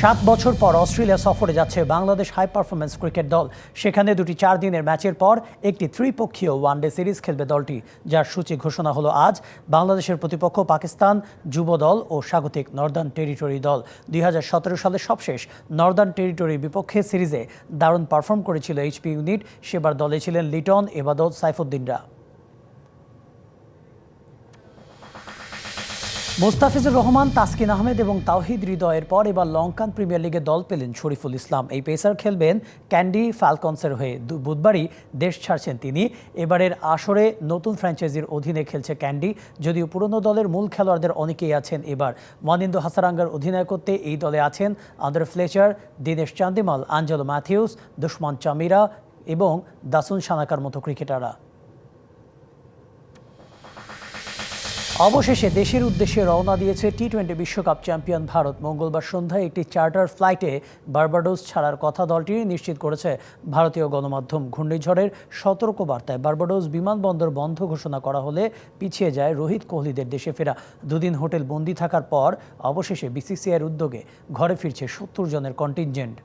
সাত বছর পর অস্ট্রেলিয়া সফরে যাচ্ছে বাংলাদেশ হাই পারফরমেন্স ক্রিকেট দল। সেখানে দুটি চার দিনের ম্যাচের পর একটি ত্রিপক্ষীয় ওয়ানডে সিরিজ খেলবে দলটি, যার সূচি ঘোষণা হলো আজ বাংলাদেশের প্রতিপক্ষ পাকিস্তান যুব দল ও স্বাগতিক নর্দার্ন টেরিটরি দল। দুই হাজার সতেরো সালে সবশেষ নর্দার্ন টেরিটরির বিপক্ষে সিরিজে দারুণ পারফর্ম করেছিল এইচপি ইউনিট সেবার দলে ছিলেন লিটন, এবাদত, সাইফুদ্দিনরা। মোস্তাফিজুর রহমান, তাসকিন আহমেদ এবং তাওহিদ হৃদয়ের পর এবার লঙ্কান প্রিমিয়ার লিগে দল পেলেন শরীফুল ইসলাম। এই পেসার খেলবেন ক্যান্ডি ফ্যালকনসের হয়ে। বুধবারই দেশ ছাড়ছেন তিনি। এবারের আসরে নতুন ফ্র্যাঞ্চাইজির অধীনে খেলছে ক্যান্ডি। যদিও পুরনো দলের মূল খেলোয়াড়দের অনেকেই আছেন এবার। মনিন্দু হাসারাঙ্গার অধিনায়কত্বে এই দলে আছেন আন্দ্রে ফ্লেচার, দীনেশ চান্দিমাল, আঞ্জেলো ম্যাথিউস দুষ্মান চামিরা এবং দাসুন সানাকার মতো ক্রিকেটাররা। অবশেষে দেশের উদ্দেশ্যে রওনা দিয়েছে টি টোয়েন্টি বিশ্বকাপ চ্যাম্পিয়ন ভারত। মঙ্গলবার সন্ধ্যায় একটি চার্টার ফ্লাইটে বার্বাডোস ছাড়ার কথা দলটি নিশ্চিত করেছে। ভারতীয় গণমাধ্যম ঘূর্ণিঝড়ের সতর্ক বার্তায় বার্বাডোস বিমানবন্দর বন্ধ ঘোষণা করা হলে পিছিয়ে যায় রোহিত কোহলিদের দেশে ফেরা। দুদিন হোটেল বন্দি থাকার পর অবশেষে বিসিসিআইয়ের উদ্যোগে ঘরে ফিরছে সত্তর জনের কন্টিনজেন্ট।